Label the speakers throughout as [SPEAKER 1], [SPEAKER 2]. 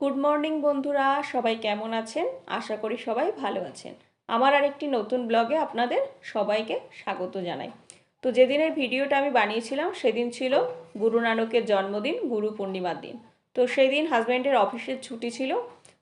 [SPEAKER 1] Good morning বন্ধুরা। সবাই কেমন আছেন? আশা করি সবাই ভালো আছেন। আমার আরেকটি নতুন ব্লগে আপনাদের সবাইকে স্বাগত জানাই। তো যেদিনের ভিডিওটা আমি বানিয়েছিলাম, সেদিন ছিল গুরু নানকের জন্মদিন, গুরু পূর্ণিমার দিন। তো সেই দিন হাজব্যান্ডের অফিসের ছুটি ছিল,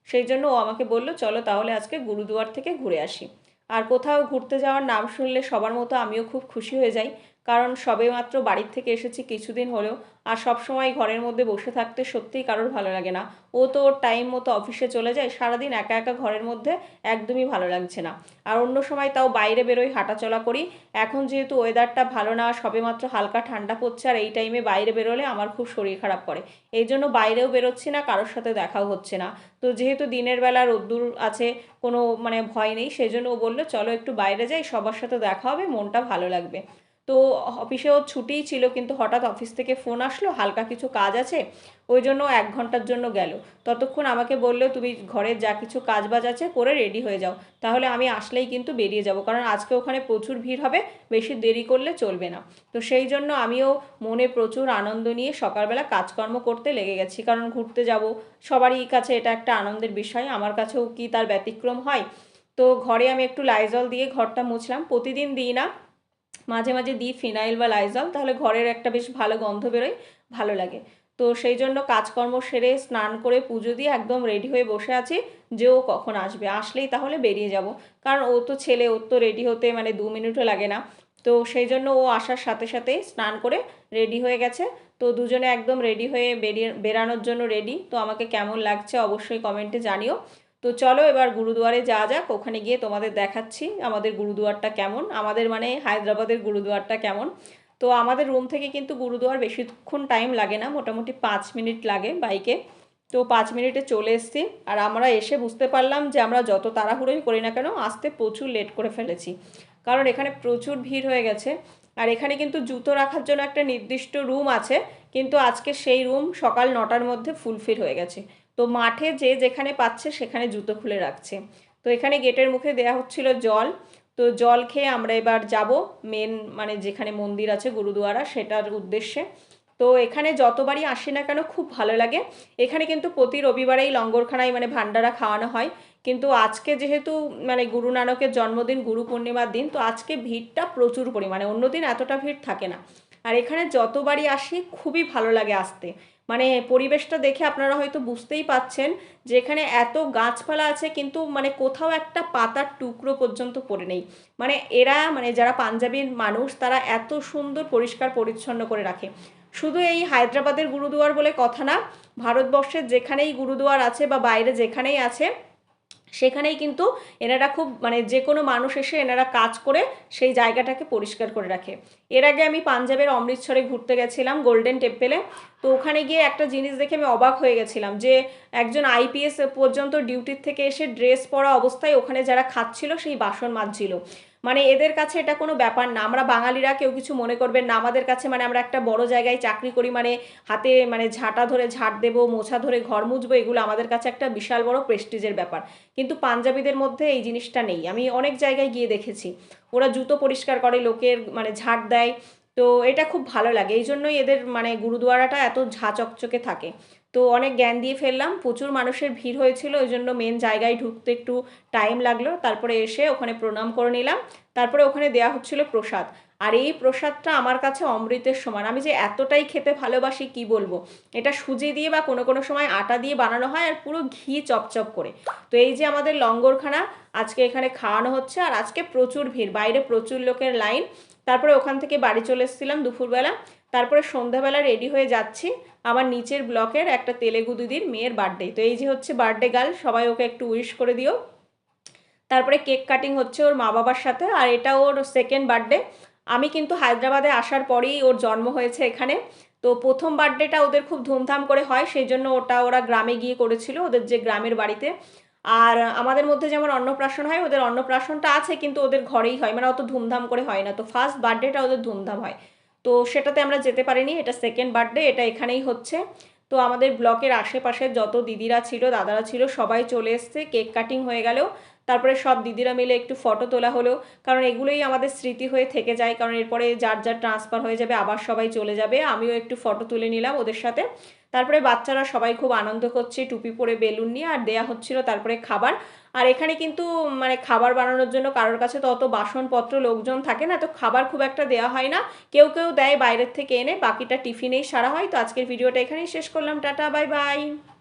[SPEAKER 1] সেই জন্য ও আমাকে বলল, চলো তাহলে আজকে গুরুদুয়ার থেকে ঘুরে আসি। আর কোথাও ঘুরতে যাওয়ার নাম শুনলে সবার মতো আমিও খুব খুশি হয়ে যাই। কারণ সবেমাত্র বাড়ির থেকে এসেছি কিছুদিন হলেও আর সব সময় ঘরের মধ্যে বসে থাকতে সত্যিই কারোর ভালো লাগে না। ও তো ওর টাইম মতো অফিসে চলে যায়, সারাদিন একা একা ঘরের মধ্যে একদমই ভালো লাগছে না। আর অন্য সময় তাও বাইরে বেরোই, হাঁটাচলা করি। এখন যেহেতু ওয়েদারটা ভালো না সবেমাত্র হালকা ঠান্ডা পড়ছে আর এই টাইমে বাইরে বেরোলে আমার খুব শরীর খারাপ করে। এই জন্য বাইরেও বেরোচ্ছি না, কারোর সাথে দেখাও হচ্ছে না। তো যেহেতু দিনের বেলা রোদ্দুর আছে, কোনো মানে ভয় নেই সেই জন্য ও বলল, চলো একটু বাইরে যাই, সবার সাথে দেখা হবে, মনটা ভালো লাগবে। তো অফিসেও ছুটিই ছিল, কিন্তু হঠাৎ অফিস থেকে ফোন আসলো, হালকা কিছু কাজ আছে, ওই জন্য এক ঘণ্টার জন্য গেল। ততক্ষণ আমাকে বলল, তুমি ঘরের যা কিছু কাজ বাজ আছে করে রেডি হয়ে যাও, তাহলে আমি আসলেই কিন্তু বেরিয়ে যাব, কারণ আজকে ওখানে প্রচুর ভিড় হবে, বেশি দেরি করলে চলবে না। তো সেই জন্য আমিও মনে প্রচুর আনন্দ নিয়ে সকালবেলা কাজকর্ম করতে লেগে গেছি, কারণ ঘুরতে যাব, সবারই কাছে এটা একটা আনন্দের বিষয়, আমার কাছেও কি তার ব্যতিক্রম হয়? তো ঘরে আমি একটু লাইজল দিয়ে ঘরটা মুছলাম, প্রতিদিন দিই না মাঝে মাঝে দিই ফিনাইল বা লাইজল, তাহলে ঘরের একটা বেশ ভালো গন্ধ বেরোয়, ভালো লাগে। তো সেই জন্য কাজকর্ম সেরে স্নান করে পুজো দিয়ে একদম রেডি হয়ে বসে আছি যে ও কখন আসবে। আসলেই তাহলে বেরিয়ে যাব। কারণ ও তো ছেলে, ওর তো রেডি হতে মানে দু মিনিটও লাগে না। তো সেই জন্য ও আসার সাথে সাথেই স্নান করে রেডি হয়ে গেছে। তো দুজনে একদম রেডি হয়ে বেরিয়ে, বেরানোর জন্য রেডি তো আমাকে কেমন লাগছে অবশ্যই কমেন্টে জানিও। তো চলো এবার গুরুদুয়ারে যাওয়া যাক, ওখানে গিয়ে তোমাদের দেখাচ্ছি আমাদের গুরুদুয়ারটা কেমন, আমাদের মানে হায়দ্রাবাদের গুরুদুয়ারটা কেমন। তো আমাদের রুম থেকে কিন্তু গুরুদুয়ার বেশিক্ষণ টাইম লাগে না, মোটামুটি পাঁচ মিনিট লাগে বাইকে তো পাঁচ মিনিটে চলে এসছি, আর আমরা এসে বুঝতে পারলাম যে আমরা যত তাড়াহুড়োই করি না কেন, আসতে প্রচুর লেট করে ফেলেছি। কারণ এখানে প্রচুর ভিড় হয়ে গেছে, আর এখানে কিন্তু জুতো রাখার জন্য একটা নির্দিষ্ট রুম আছে, কিন্তু আজকে সেই রুম সকাল নটার মধ্যে ফুলফিল হয়ে গেছে। তো মাঠে যে যেখানে পাচ্ছে সেখানে জুতো খুলে রাখছে। তো এখানে গেটের মুখে দেয়া হচ্ছিল জল। তো জল খেয়ে আমরা এবার যাব মেন মানে যেখানে মন্দির আছে গুরুদুয়ারা সেটার উদ্দেশ্যে। তো এখানে যতবারই আসি না কেন খুব ভালো লাগে। এখানে কিন্তু প্রতি রবিবারেই লঙ্গরখানায় মানে ভান্ডারা খাওয়ানো হয়। কিন্তু আজকে যেহেতু মানে গুরু নানকের জন্মদিন, গুরু পূর্ণিমার দিন, তো আজকে ভিড়টা প্রচুর পরিমাণে। অন্যদিন এতটা ভিড় থাকে না। আর এখানে যতবারই আসি খুবই ভালো লাগে আসতে। মানে পরিবেশটা দেখে আপনারা হয়তো বুঝতেই পাচ্ছেন যে এখানে এত গাছপালা আছে, কিন্তু মানে কোথাও একটা পাতার টুকরো পর্যন্ত পড়ে নেই। মানে এরা মানে যারা পাঞ্জাবির মানুষ, তারা এত সুন্দর পরিষ্কার পরিচ্ছন্ন করে রাখে। শুধু এই হায়দ্রাবাদের গুরুদুয়ার বলে কথা না, ভারতবর্ষের যেখানেই গুরুদুয়ার আছে বা বাইরে যেখানেই আছে সেখানেই কিন্তু এনারা খুব মানে যে কোনো মানুষ এসে এনারা কাজ করে সেই জায়গাটাকে পরিষ্কার করে রাখে। এর আগে আমি পাঞ্জাবের অমৃতসরে ঘুরতে গেছিলাম গোল্ডেন টেম্পেলে তো ওখানে গিয়ে একটা জিনিস দেখে আমি অবাক হয়ে গেছিলাম যে একজন আইপিএস পর্যন্ত ডিউটির থেকে এসে ড্রেস পরা অবস্থায় ওখানে যারা খাচ্ছিল সেই বাসন মাজছিল। মানে এদের কাছে এটা কোনো ব্যাপার না। আমরা বাঙালিরা কেউ কিছু মনে করবেন না। আমাদের কাছে মানে আমরা একটা বড় জায়গায় চাকরি করি মানে হাতে মানে ঝাঁটা ধরে ঝাঁট দেবো, মোছা ধরে ঘর মুছবো, এগুলো আমাদের কাছে একটা বিশাল বড় প্রেস্টিজের ব্যাপার। কিন্তু পাঞ্জাবিদের মধ্যে এই জিনিসটা নেই। আমি অনেক জায়গায় গিয়ে দেখেছি। ওরা জুতো পরিষ্কার করে, লোকের মানে ঝাঁট দেয়। তো এটা খুব ভালো লাগে। এই জন্যই এদের মানে গুরুদুয়ারাটা এত ঝা চকচকে থাকে। তো অনেক জ্ঞান দিয়ে ফেললাম। প্রচুর মানুষের ভিড় হয়েছিল ওই জন্য মেন জায়গায় ঢুকতে একটু টাইম লাগল। তারপরে এসে ওখানে প্রণাম করে নিলাম। তারপরে ওখানে দেওয়া হচ্ছিল প্রসাদ। আর এই প্রসাদটা আমার কাছে অমৃতের সমান। আমি যে এতটাই খেতে ভালোবাসি, কি বলব? এটা সুজি দিয়ে বা কোনো কোনো সময় আটা দিয়ে বানানো হয় আর পুরো ঘি চপচপ করে। তো এই যে আমাদের লঙ্গরখানা, আজকে এখানে খাওয়ানো হচ্ছে। আর আজকে প্রচুর ভিড়। বাইরে প্রচুর লোকের লাইন। তারপরে ওখান থেকে বাড়ি চলে এসেছিলাম দুপুরবেলা। তারপরে সন্ধ্যাবেলা রেডি হয়ে যাচ্ছি। আমার নিচের ব্লকের একটা তেলেগু দিদির মেয়ের বার্থডে তো এই যে হচ্ছে বার্থডে গার্ল সবাই ওকে একটু উইশ করে দিও। তারপরে কেক কাটিং হচ্ছে ওর মা বাবার সাথে, আর এটা ওর সেকেন্ড বার্থডে আমি কিন্তু হায়দ্রাবাদে আসার পরেই ওর জন্ম হয়েছে এখানে। তো প্রথম বার্থডেটা ওদের খুব ধুমধাম করে হয়, সেই জন্য ওটা ওরা গ্রামে গিয়ে করেছিল, ওদের যে গ্রামের বাড়িতে। আর আমাদের মধ্যে যেমন অন্নপ্রাশন হয়, ওদের অন্নপ্রাশনটা আছে কিন্তু ওদের ঘরেই হয় মানে অত ধুমধাম করে হয় না। তো ফার্স্ট বার্থডেটা ওদের ধুমধাম হয়। তো সেটাতে আমরা যেতে পারিনি, এটা সেকেন্ড বার্থডে এটা এখানেই হচ্ছে। তো আমাদের ব্লকের আশেপাশে যত দিদিরা ছিল, দাদারা ছিল, সবাই চলে এসছে, কেক কাটিং হয়ে গেলেও। তারপরে সব দিদিরা মিলে একটু ফটো তোলা হলো। কারণ এগুলোই আমাদের স্মৃতি হয়ে থেকে যায়। কারণ এরপরে যার যার ট্রান্সফার হয়ে যাবে, আবার সবাই চলে যাবে। আমিও একটু ফটো তুলে নিলাম ওদের সাথে। তারপরে বাচ্চারা সবাই খুব আনন্দ করছে, টুপি পরে বেলুন নিয়ে, আর দেয়া হচ্ছিল তারপরে খাবার। আর এখানে কিন্তু মানে খাবার বানানোর জন্য কারোর কাছে তো অত বাসনপত্র, লোকজন থাকে না। তো খাবার খুব একটা দেওয়া হয় না। কেউ কেউ দেয় বাইরের থেকে এনে, বাকিটা টিফিনেই সারা হয়। তো আজকের ভিডিওটা এখানেই শেষ করলাম। টাটা, বাই বাই।